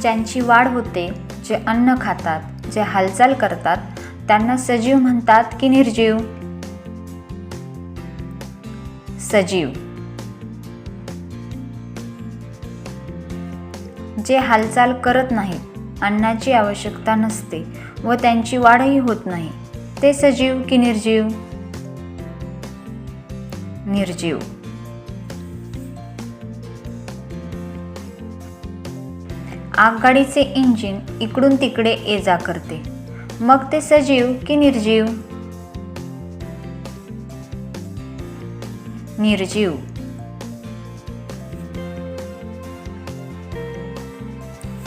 ज्यांची वाढ होते जे अन्न खातात जे हालचाल करतात त्यांना सजीव म्हणतात की निर्जीव? सजीव. जे हालचाल करत नाहीत अन्नाची आवश्यकता नसते व त्यांची वाढही होत नाही ते सजीव की निर्जीव? निर्जीव. आगगाडीचे इंजिन इकडून तिकडे ये जा करते. मग ते सजीव की निर्जीव? निर्जीव.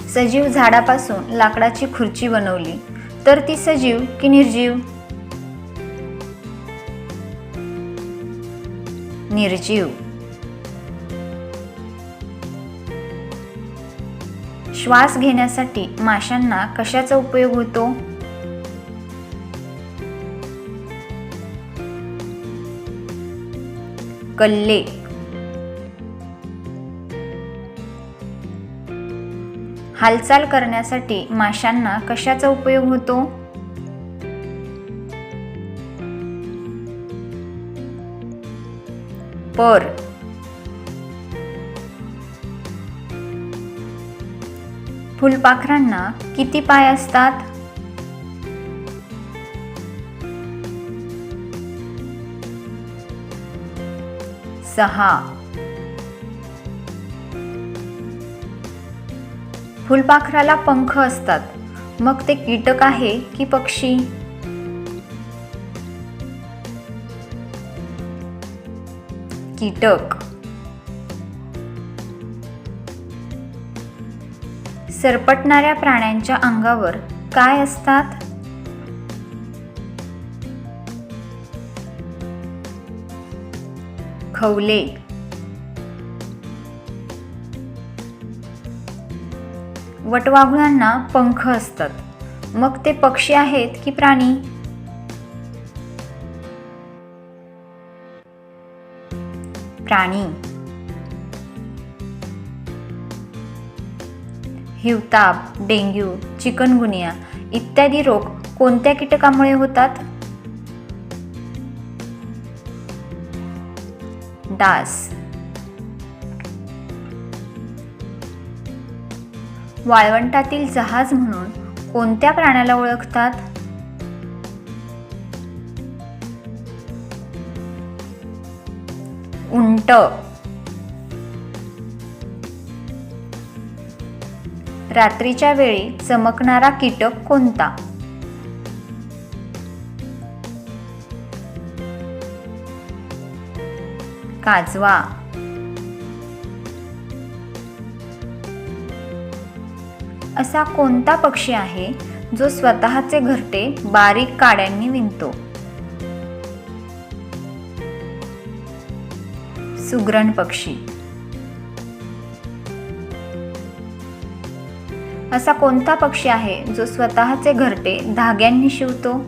सजीव झाडापासून लाकडाची खुर्ची बनवली. तर ती सजीव की निर्जीव? निर्जीव. श्वास घेण्यासाठी माशांना कशाचा उपयोग होतो? कल्ले. हालचाल करण्यासाठी माशांना कशाचा उपयोग होतो? पर. फुलपाखरांना किती पाय असतात? सहा. फुलपाखराला पंख असतात. मग ते कीटक आहे की पक्षी? कीटक. सरपटणाऱ्या प्राण्यांच्या अंगावर काय असतात? खवले. वटवाघुळांना पंख असतात. मग ते पक्षी आहेत की प्राणी? प्राणी. हिवताप डेंग्यू चिकनगुनिया इत्यादी रोग कोणत्या कीटकामुळे होतात? डास. वाळवंटातील जहाज म्हणून कोणत्या प्राण्याला ओळखतात? उंट. रात्रीच्या वेळी चमकणारा कीटक कोणता? काजवा. असा कोणता पक्षी आहे जो स्वतःचे घरटे बारीक काड्यांनी विणतो? सुग्रण पक्षी. असा कोणता पक्षी आहे जो स्वतःचे घरटे धाग्यांनी शिवतो?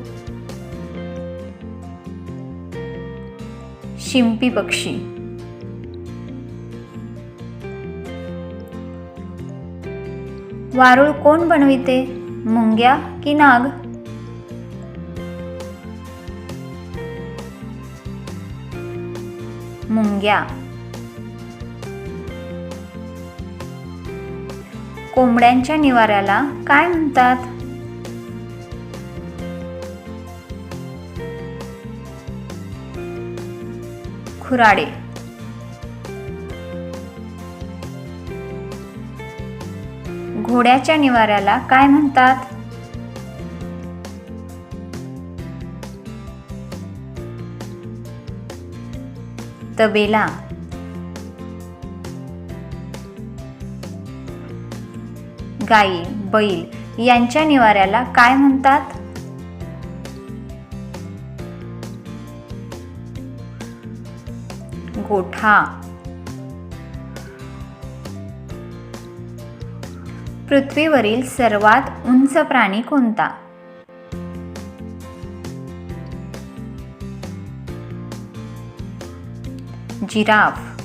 शिंपी पक्षी. वारुळ कोण बनविते? मुंग्या की नाग? मुंग्या. कोंबड्यांच्या निवाऱ्याला काय म्हणतात? खुराडे. घोड्याच्या निवाऱ्याला काय म्हणतात? तबेला. गाई बैल यांच्या निवाऱ्याला काय म्हणतात? गोठा. पृथ्वीवरील सर्वात उंच प्राणी कोणता? जिराफ.